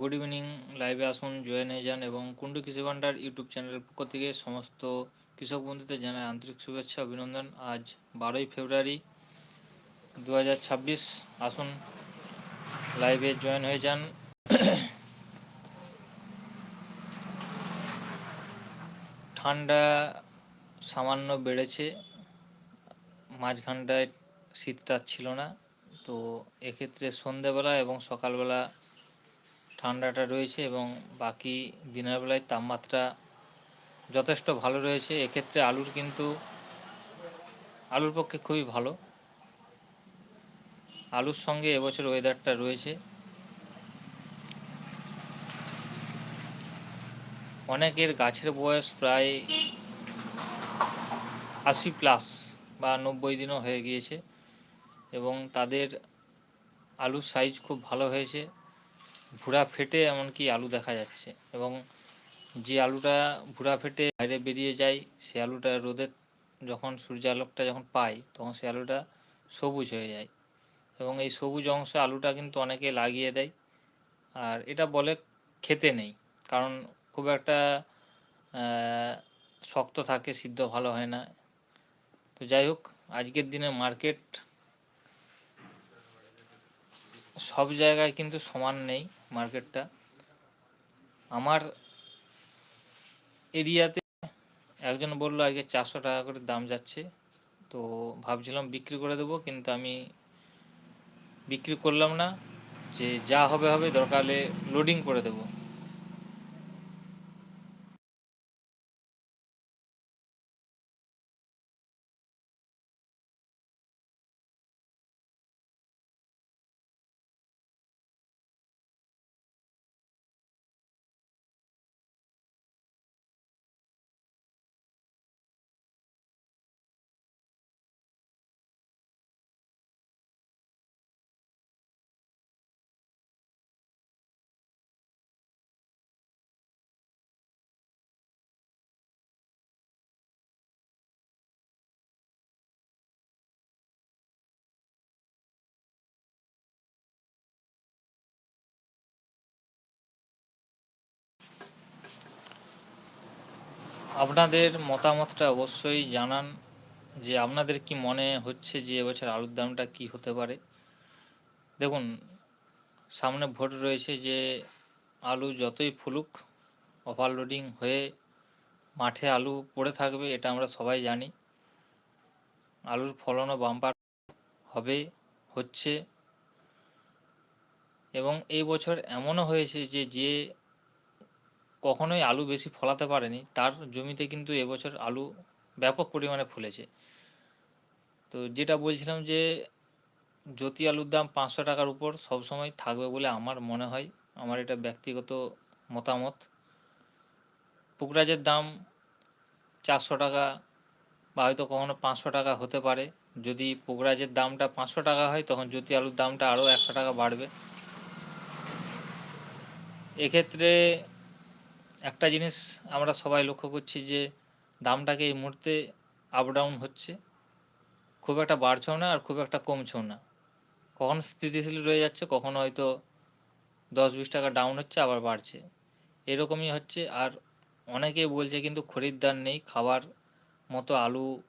Good evening লাইভে আসুন join হয়ে যান এবং কুণ্ডু কৃষি ভান্ডার ইউটিউব চ্যানেলের পক্ষ থেকে সমস্ত কৃষক বন্ধুদের জানাই আন্তরিক শুভেচ্ছা, অভিনন্দন। আজ বারোই ফেব্রুয়ারি দু হাজার ছাব্বিশ, আসুন লাইভে জয়েন হয়ে যান। ঠান্ডা সামান্য বেড়েছে, মাঝখানটায় শীতটা ছিল না, তো এক্ষেত্রে সন্ধেবেলা এবং সকালবেলা ঠান্ডাটা রয়েছে এবং বাকি দিনের বেলায় তাপমাত্রা যথেষ্ট ভালো রয়েছে। এক্ষেত্রে আলুর কিন্তু, আলুর পক্ষে খুবই ভালো। আলুর সঙ্গে এবছর ওয়েদারটা রয়েছে। অনেকের গাছের বয়স প্রায় আশি প্লাস বা নব্বই দিনও হয়ে গিয়েছে এবং তাদের আলুর সাইজ খুব ভালো হয়েছে। ভুড়া ফেটে এমনকি আলু দেখা যাচ্ছে এবং যে আলুটা ভুড়া ফেটে বাইরে বেরিয়ে যায়, সে আলুটা রোদে যখন সূর্যালোকটা যখন পায়, তখন সে আলুটা সবুজ হয়ে যায় এবং এই সবুজ অংশ আলুটা কিন্তু অনেকে লাগিয়ে দেয়। আর এটা বলে খেতে নেই, কারণ খুব একটা শক্ত থাকে, সিদ্ধ ভালো হয় না। তো যাই হোক, আজকের দিনে মার্কেট সব জায়গায় কিন্তু সমান নেই। মার্কেটটা। আমার এরিয়াতে একজন বলল আগে চারশো টাকা করে দাম যাচ্ছে। তো ভাবছিলাম বিক্রি করে দেবো, কিন্তু আমি বিক্রি করলাম না। যে যা হবে হবে, দরকার লোডিং করে দেবো। আপনাদের মতামতটা অবশ্যই জানান যে আপনাদের কি মনে হচ্ছে যে এবছর আলুর দামটা কি হতে পারে। দেখুন, সামনে ভোট রয়েছে যে আলু যতই ফুলুক ওভারলোডিং হয়ে মাঠে আলু পড়ে থাকবে, এটা আমরা সবাই জানি। আলুর ফলনও বাম্পার হবে, হচ্ছে। এবং এই বছর এমনও হয়েছে যে যে কখনোই আলু বেশি ফলাতে পারেনি। তার জমিতে কিন্তু এবছর আলু ব্যাপক পরিমাণে ফলেছে। তো যেটা বলছিলাম যে, জ্যোতি আলুর দাম পাঁচশো টাকার উপর সবসময় থাকবে বলে আমার মনে হয়। আমার এটা ব্যক্তিগত মতামত। পুকরাজের দাম চারশো টাকা বা হয়তো কখনো পাঁচশো টাকা হতে পারে। যদি পুকরাজের দামটা পাঁচশো টাকা হয়, তখন জ্যোতি আলুর দামটা আরও একশো টাকা বাড়বে। এক্ষেত্রে একটা জিনিস আমরা সবাই লক্ষ্য করছি যে দামটাকে এই মুহূর্তে আপ ডাউন হচ্ছে। খুব একটা বাড়ছেও না আর খুব একটা কমছেও না। কখনো স্থিতিশীল রয়ে যাচ্ছে, কখনো হয়তো দশ বিশ টাকা ডাউন হচ্ছে, আবার বাড়ছে। এরকমই হচ্ছে আর অনেকেই বলছে কিন্তু খরিদ্দার নেই, খাবার মতো আলু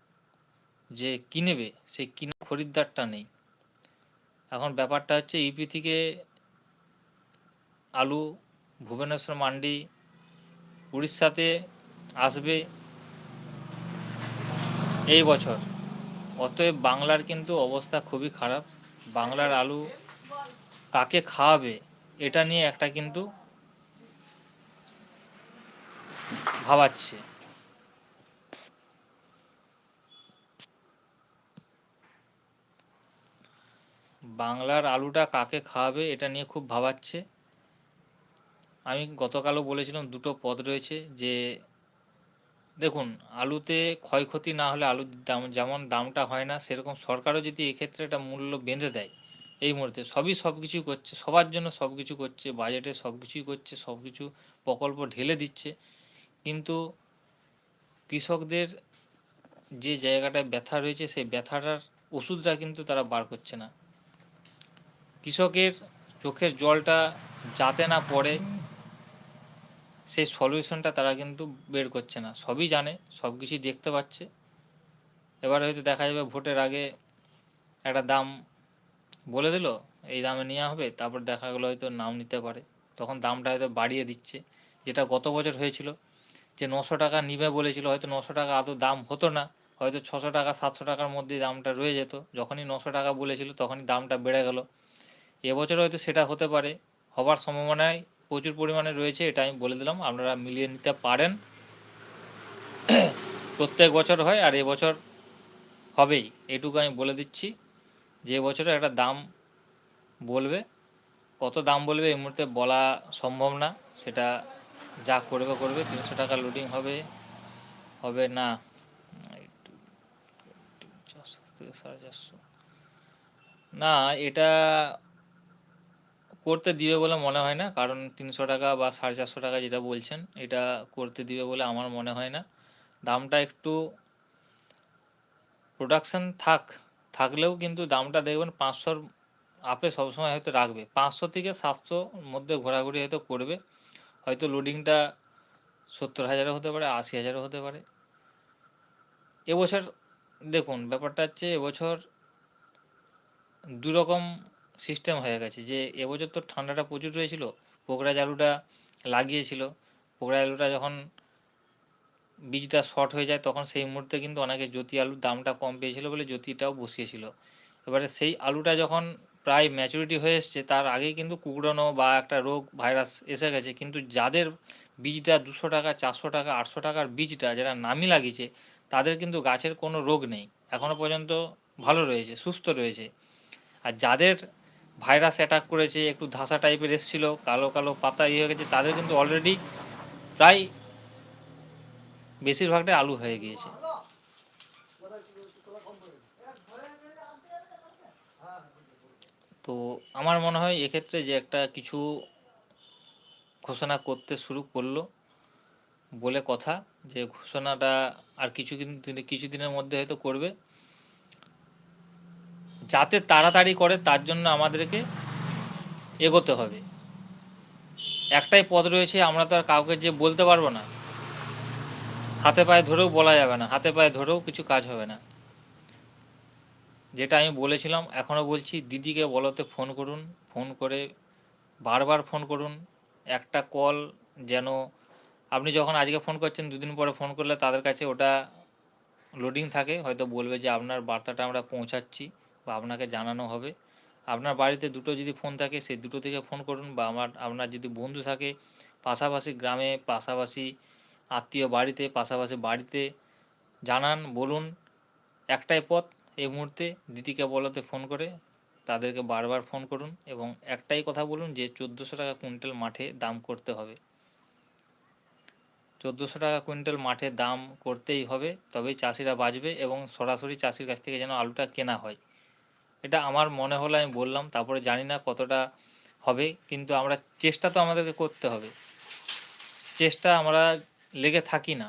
যে কিনেবে, সেই কিনে খরিদ্দারটা নেই। এখন ব্যাপারটা হচ্ছে ইপি থেকে আলু, ভুবনেশ্বর, মান্ডি উড়িষ্যাতে আসবে এই বছর। অতএব বাংলার কিন্তু অবস্থা খুবই খারাপ। বাংলার আলু কাকে খাওয়াবে, এটা নিয়ে একটা কিন্তু ভাবাচ্ছে। বাংলার আলুটা কাকে খাওয়াবে, এটা নিয়ে খুব ভাবাচ্ছে। আমি গতকালও বলেছিলাম দুটো পদ রয়েছে যে, দেখুন, আলুতে ক্ষয়ক্ষতি না হলে আলুর দাম, যেমন দামটা হয় না, সেরকম সরকারও যদি এক্ষেত্রে একটা মূল্য বেঁধে দেয় এই মুহূর্তে, সবই সব কিছুই করছে, সবার জন্য সব কিছু করছে বাজেটে সব কিছুই করছে, সব কিছু প্রকল্প ঢেলে দিচ্ছে। কিন্তু কৃষকদের যে জায়গাটায় ব্যথা রয়েছে, সেই ব্যথাটার ওষুধটা কিন্তু তারা বার করছে না। কৃষকের চোখের জলটা যাতে না পড়ে সেই সলিউশনটা তারা কিন্তু বের করছে না। সবই জানে, সব কিছুই দেখতে পাচ্ছে। এবার হয়তো দেখা যাবে ভোটের আগে একটা দাম বলে দিল, এই দামে নেওয়া হবে, তারপর দেখা গেলো হয়তো নাম নিতে পারে। তখন দামটা হয়তো বাড়িয়ে দিচ্ছে। যেটা গত বছর হয়েছিল, যে নশো টাকা নিবে বলেছিল, হয়তো নশো টাকা আদৌ দাম হতো না, হয়তো ছশো টাকা, সাতশো টাকার মধ্যে দামটা রয়ে যেত। যখনই নশো টাকা বলেছিল, তখনই দামটা বেড়ে গেল। এবছর হয়তো সেটা হতে পারে, হবার সম্ভাবনায় প্রচুর পরিমাণে রয়েছে, এটা আমি বলে দিলাম, আপনারা মিলিয়ে নিতে পারেন। প্রত্যেক বছর হয় আর এবছর হবেই, এটুকু আমি বলে দিচ্ছি। যে বছরে একটা দাম বলবে, কত দাম বলবে এই মুহূর্তে বলা সম্ভব না, সেটা যা করবে করবে, তিনশো টাকা লোডিং হবে হবে না। সাড়ে চারশো। না, এটা করতে দিবে বলে মনে হয় না। কারণ তিনশো টাকা বা সাড়ে চারশো টাকা যেটা বলছেন, এটা করতে দিবে বলে আমার মনে হয় না। দামটা একটু প্রোডাকশান থাক, থাকলেও কিন্তু দামটা দেখবেন পাঁচশোর আপে সবসময় হয়তো রাখবে। পাঁচশো থেকে সাতশোর মধ্যে ঘোরাঘুরি হয়তো করবে। হয়তো লোডিংটা সত্তর হাজারও হতে পারে, আশি হাজারও হতে পারে। এবছর দেখুন, ব্যাপারটা হচ্ছে এবছর দু রকম সিস্টেম হয়ে গেছে। যে এবছর তো ঠান্ডাটা প্রচুর রয়েছিল পোকরাজ আলুটা লাগিয়েছিল। পোকরাজ আলুটা যখন বীজটা শর্ট হয়ে যায়, তখন সেই মুহূর্তে কিন্তু অনেকে জ্যোতি আলুর দামটা কম পেয়েছিল বলে জ্যোতিটাও বসিয়েছিল। এবারে সেই আলুটা যখন প্রায় ম্যাচুরিটি হয়ে এসছে, তার আগেই কিন্তু কুকড়ানো বা একটা রোগ ভাইরাস এসে গেছে। কিন্তু যাদের বীজটা দুশো টাকা, চারশো টাকা, আটশো টাকার বীজটা যারা নামি লাগিয়েছে, তাদের কিন্তু গাছের কোনো রোগ নেই। এখনও পর্যন্ত ভালো রয়েছে, সুস্থ রয়েছে। আর যাদের ভাইরাস অ্যাটাক করেছে, একটু ধাসা টাইপের এসেছিল, কালো কালো পাতা ইয়ে হয়ে গেছে, তাদের কিন্তু অলরেডি প্রায় বেশিরভাগটাই আলু হয়ে গিয়েছে। তো আমার মনে হয় এক্ষেত্রে যে একটা কিছু ঘোষণা করতে শুরু করল বলে কথা, যে ঘোষণাটা আর কিছু কিছুদিনের মধ্যে হয়তো করবে। যাতে তাড়াতাড়ি করে তার জন্য আমাদেরকে এগোতে হবে। একটাই পদ রয়েছে, আমরা তো আর কাউকে যে বলতে পারব না। হাতে পায়ে ধরেও বলা যাবে না, হাতে পায়ে ধরেও কিছু কাজ হবে না। যেটা আমি বলেছিলাম এখনও বলছি, দিদিকে বলতে ফোন করুন, ফোন করে বারবার ফোন করুন। একটা কল যেন, আপনি যখন আজকে ফোন করছেন, দুদিন পরে ফোন করলে তাদের কাছে ওটা লোডিং থাকে। হয়তো বলবে যে আপনার বার্তাটা আমরা পৌঁছাচ্ছি। বা আপনাকে জানানো হবে। আপনার বাড়িতে দুটো যদি ফোন থাকে, সেই দুটো থেকে ফোন করুন বা আমার, আপনার যদি বন্ধু থাকে, পাশাপাশি গ্রামে, পাশাপাশি আত্মীয় বাড়িতে, পাশাপাশি বাড়িতে জানান, বলুন। একটাই পথ এই মুহূর্তে, দিদিকে বলতে ফোন করে, তাদেরকে বারবার ফোন করুন এবং একটাই কথা বলুন যে, চোদ্দোশো টাকা কুইন্টাল মাঠে দাম করতে হবে। চোদ্দোশো টাকা কুইন্টাল মাঠে দাম করতেই হবে, তবেই চাষিরা বাঁচবে এবং সরাসরি চাষির কাছ থেকে যেন আলুটা কেনা হয়। এটা আমার মনে হলো আমি বললাম, তারপরে জানি না কতটা হবে, কিন্তু আমরা চেষ্টা তো আমাদেরকে করতে হবে। চেষ্টা আমরা লেগে থাকি না।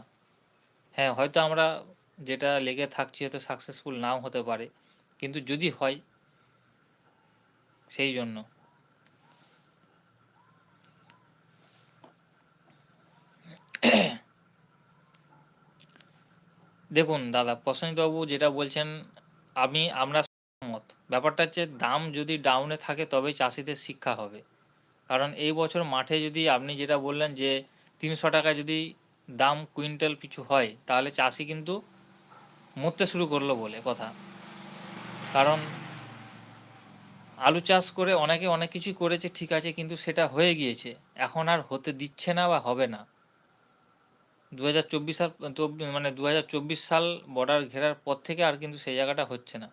হ্যাঁ হয়তো আমরা যেটা লেগে থাকছি হয়তো সাকসেসফুল নাও হতে পারে, কিন্তু যদি হয়, সেই জন্য। দেখুন দাদা, প্রসেনজিৎবাবু যেটা বলছেন, আমি, আমরা ব্যাপারটা হচ্ছে দাম যদি ডাউনে থাকে তবেই চাষিদের শিক্ষা হবে। কারণ এই বছর মাঠে যদি আপনি যেটা বললেন যে তিনশো টাকা যদি দাম কুইন্টাল পিছু হয়, তাহলে চাষি কিন্তু মরতে শুরু করল বলে কথা। কারণ আলু চাষ করে অনেকে অনেক কিছু করেছে, ঠিক আছে, কিন্তু সেটা হয়ে গিয়েছে। এখন আর হতে দিচ্ছে না বা হবে না। দু হাজার চব্বিশ সাল মানে দু হাজার চব্বিশ সাল বর্ডার ঘেরার পর থেকে আর কিন্তু সেই জায়গাটা হচ্ছে না।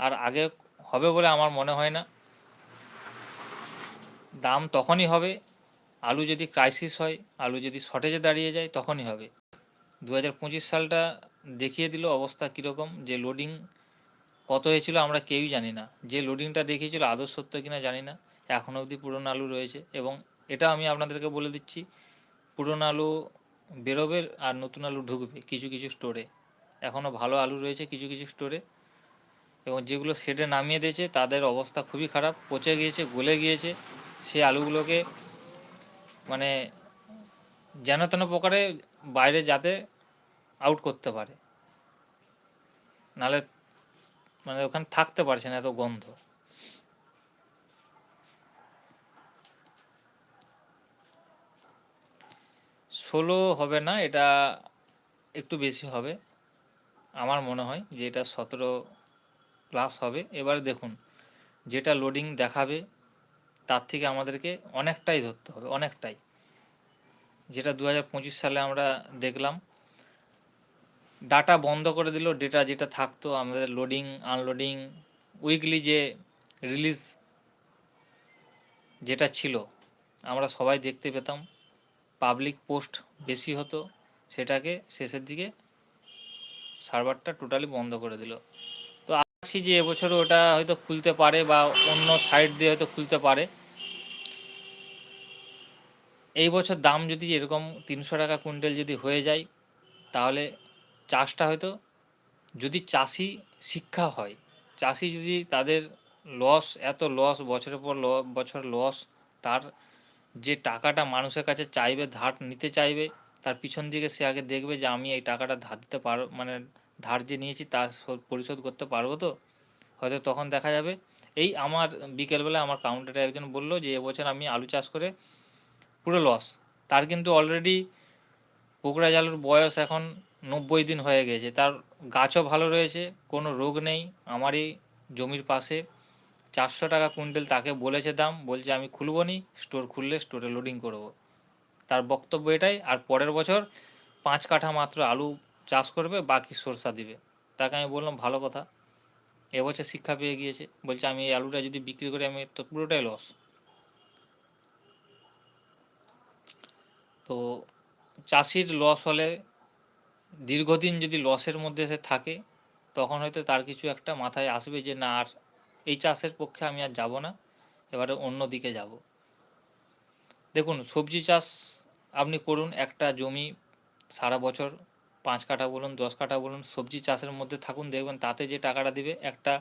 আর আগে হবে বলে আমার মনে হয় না। দাম তখনই হবে, আলু যদি ক্রাইসিস হয়, আলু যদি শর্টেজে দাঁড়িয়ে যায়, তখনই হবে। দু হাজার পঁচিশ সালটা দেখিয়ে দিল অবস্থা কীরকম, যে লোডিং কত হয়েছিল আমরা কেউই জানি না। যে লোডিংটা দেখিয়েছিল আদৌ সত্য কিনা জানি না। এখনও অবধি পুরনো আলু রয়েছে এবং এটা আমি আপনাদেরকে বলে দিচ্ছি, পুরনো আলু বেরোবে আর নতুন আলু ঢুকবে কিছু কিছু স্টোরে এখনও ভালো আলু রয়েছে কিছু কিছু স্টোরে এবং যেগুলো শেডে নামিয়ে দিয়েছে, তাদের অবস্থা খুবই খারাপ। পচে গিয়েছে, গলে গিয়েছে। সেই আলুগুলোকে মানে যেন তেন প্রকারে বাইরে যাতে আউট করতে পারে। নালে মানে ওখানে থাকতে পারছে না এত গন্ধ। ষোলো হবে না, এটা একটু বেশি হবে, আমার মনে হয় যে এটা সতেরো প্লাস হবে। এবার দেখুন, যেটা লোডিং দেখাবে, তার থেকে আমাদেরকে অনেকটাই ধরতে হবে, অনেকটাই। যেটা দু হাজার পঁচিশ সালে আমরা দেখলাম ডাটা বন্ধ করে দিল ডেটা যেটা থাকতো, আমাদের লোডিং আনলোডিং উইকলি যে রিলিজ যেটা ছিল, আমরা সবাই দেখতে পেতাম। পাবলিক পোস্ট বেশি হতো, সেটাকে শেষের দিকে সার্ভারটা টোটালি বন্ধ করে দিল। আসছি যে এবছর ওটা হয়তো খুলতে পারে বা অন্য সাইড দিয়ে হয়তো খুলতে পারে। এই বছর দাম যদি এরকম তিনশো টাকা কুইন্টাল যদি হয়ে যায়, তাহলে চাষটা হয়তো যদি চাষি শিক্ষা হয়, চাষি যদি তাদের লস এত লস বছরের পর বছর লস তার যে টাকাটা মানুষের কাছে চাইবে, ধার নিতে চাইবে, তার পিছন দিকে সে আগে দেখবে যে আমি এই টাকাটা ধার দিতে পারো মানে ধার যে নিয়েছি তা পরিশোধ করতে পারব তো? হয়তো তখন দেখা যাবে। এই আমার বিকেলবেলা আমার কাউন্টারে একজন বলল যে এবছর আমি আলু চাষ করে পুরো লস তার কিন্তু অলরেডি পোকরা জালুর বয়স এখন নব্বই দিন হয়ে গেছে। তার গাছও ভালো রয়েছে, কোনো রোগ নেই। আমারই জমির পাশে চারশো টাকা কুইন্টাল তাকে বলেছে দাম, বলছে আমি খুলবো নি, স্টোর খুললে স্টোরে লোডিং করব। তার বক্তব্য এটাই। আর পরের বছর পাঁচ কাঠা মাত্র আলু চাষ করবে, বাকি সরষা দিবে। তাকে আমি বললাম, ভালো কথা। এবছর শিক্ষা পেয়ে গিয়েছে। বলছে, আমি এই আলুটা যদি বিক্রি করি, আমি তো পুরোটাই লস তো চাষির লস হলে, দীর্ঘদিন যদি লসের মধ্যে সে থাকে, তখন হয়তো তার কিছু একটা মাথায় আসবে যে, না, আর এই চাষের পক্ষে আমি আর যাব না। এবারে অন্য দিকে যাব। দেখুন, সবজি চাষ আপনি করুন, একটা জমি সারা বছর পাঁচ কাঠা বলুন, দশ কাঠা বলুন, সবজি চাষের মধ্যে থাকুন, দেখবেন তাতে যে টাকাটা দিবে, একটা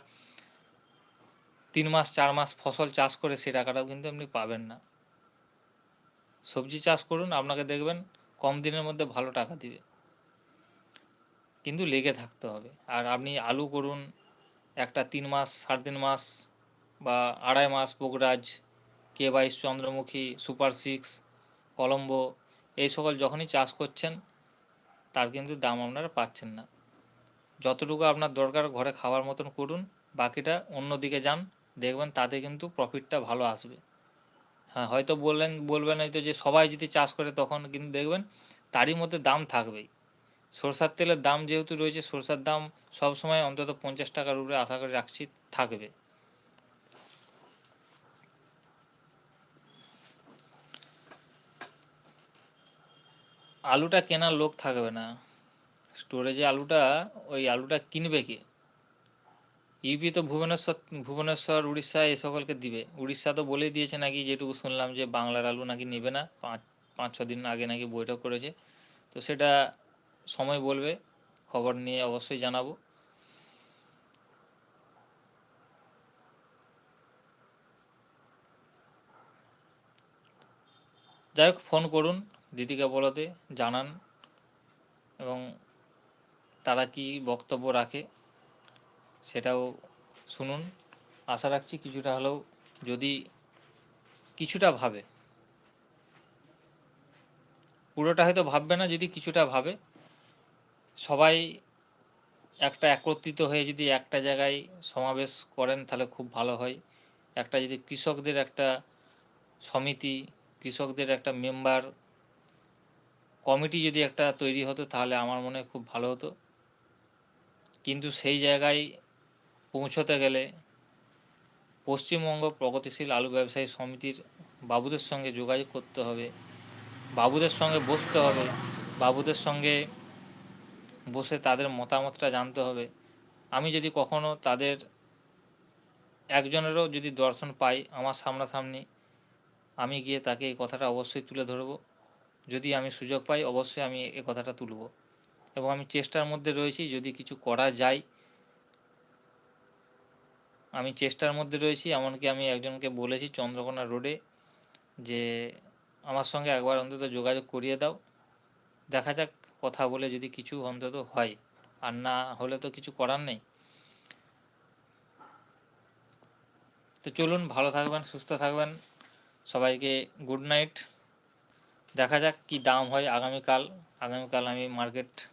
তিন মাস, চার মাস ফসল চাষ করে সে টাকাটাও কিন্তু আপনি পাবেন না। সবজি চাষ করুন, আপনাকে দেখবেন কম দিনের মধ্যে ভালো টাকা দিবে। কিন্তু লেগে থাকতে হবে। আর আপনি আলু করুন, একটা তিন মাস, সাড়ে তিন মাস বা আড়াই মাস, পোকরাজ, কে বাইশ, চন্দ্রমুখী, সুপার সিক্স, কলম্বো, এই সকল যখনই চাষ করছেন তার কিন্তু দাম আপনারা পাচ্ছেন না। যতটুকু আপনার দরকার ঘরে খাওয়ার মতন করুন, বাকিটা অন্য দিকে যান, দেখবেন তাতে কিন্তু প্রফিটটা ভালো আসবে। হ্যাঁ হয়তো বললেন, বলবেন হয়তো যে সবাই যদি চাষ করে তখন কিন্তু দেখবেন তারই মধ্যে দাম থাকবেই। সরষার তেলের দাম যেহেতু রয়েছে, সরষার দাম সবসময় অন্তত পঞ্চাশ টাকার উপরে আশা করে রাখছি, থাকবে। আলুটা কেনার লোক থাকবে না। স্টোরেজে আলুটা, ওই আলুটা কিনবে কে? ইউপি তো ভুবনেশ্বর ভুবনেশ্বর, উড়িষ্যা এই সকলকে দিবে। উড়িষ্যা তো বলেই দিয়েছে নাকি, যেটুকু শুনলাম যে বাংলার আলু নাকি নেবে না। পাঁচ পাঁচ, ছ দিন আগে নাকি বৈঠক করেছে। তো সেটা সময় বলবে, খবর নিয়ে অবশ্যই জানাব। যাই হোক, ফোন করুন। দিদিকে বলতে জানান এবং তারা কি বক্তব্য রাখে সেটাও শুনুন। আশা রাখছি কিছুটা হলেও যদি কিছুটা ভাবে, পুরোটা হয়তো ভাববে না, যদি কিছুটা ভাবে, সবাই একটা একত্রিত হয়ে যদি একটা জায়গায় সমাবেশ করেন তাহলে খুব ভালো হয়। একটা যদি কৃষকদের একটা সমিতি, কৃষকদের একটা মেম্বার কমিটি যদি একটা তৈরি হতো, তাহলে আমার মনে খুব ভালো হতো। কিন্তু সেই জায়গায় পৌঁছতে গেলে পশ্চিমবঙ্গ প্রগতিশীল আলু ব্যবসায়ী সমিতির বাবুদের সঙ্গে যোগাযোগ করতে হবে, বাবুদের সঙ্গে বসতে হবে, বাবুদের সঙ্গে বসে তাদের মতামতটা জানতে হবে। আমি যদি কখনো তাদের একজনেরও যদি দর্শন পাই আমার সামনাসামনি, আমি গিয়ে তাকে এই কথাটা অবশ্যই তুলে ধরব। যদি আমি সুযোগ পাই, অবশ্যই আমি এ কথাটা তুলব। এবং আমি চেষ্টার মধ্যে রয়েছি, যদি কিছু করা যায়, আমি চেষ্টার মধ্যে রয়েছি, এমনকি আমি একজনকে বলেছি চন্দ্রকোনা রোডে যে, আমার সঙ্গে একবার অন্তত যোগাযোগ করিয়ে দাও। দেখা যাক, কথা বলে যদি কিছু অন্তত হয়। আর না হলে তো কিছু করার নেই। তো চলুন, ভালো থাকবেন, সুস্থ থাকবেন। সবাইকে গুড নাইট। দেখা যাক কি দাম হয় আগামীকাল। আগামীকাল আমি মার্কেট